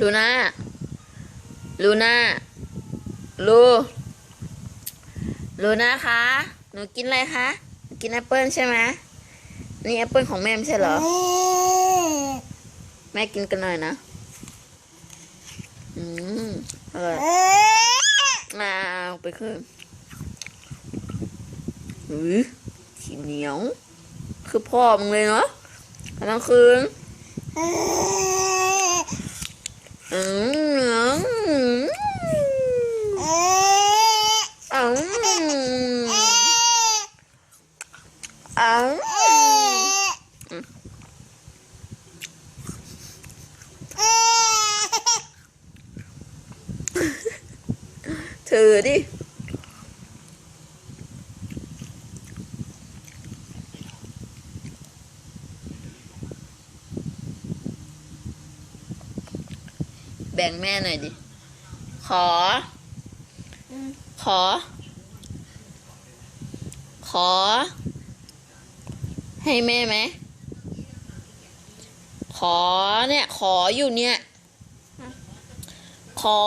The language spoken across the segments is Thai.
ลูน่าลูน่าลูลูน่าคะหนูกินอะไรคะกินแอปเปิลใช่ไหมนี่แอปเปิลของแม่ไม่ใช่เหรอ แม่กินกันหน่อยนะ อืมอร่อยมาเอาไปคืนหือขี้เหนียว คือพ่อมึงเลยเนาะกำลังคืน อืมอืมอืมถือดิ แบ่งแม่หน่อยดิ ขอ ขอ ขอ ให้แม่ไหม ขอเนี่ย ขออยู่เนี่ย ขอ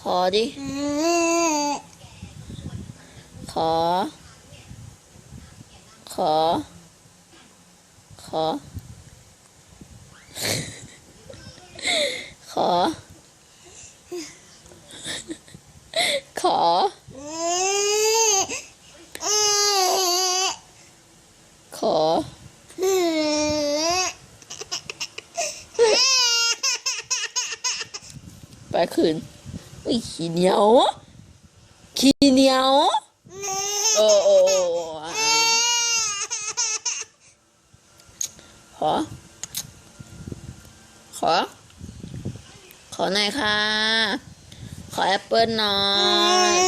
ขอดิ ขอ ขอ ขอ ขอขอ ขอ ไปคืนอุ้ยขี้เหนียวขี้เหนียวโอ้โอ้โอ้ขอ ขอ ขอหน่อยค่ะ ขอแอปเปิลหน่อย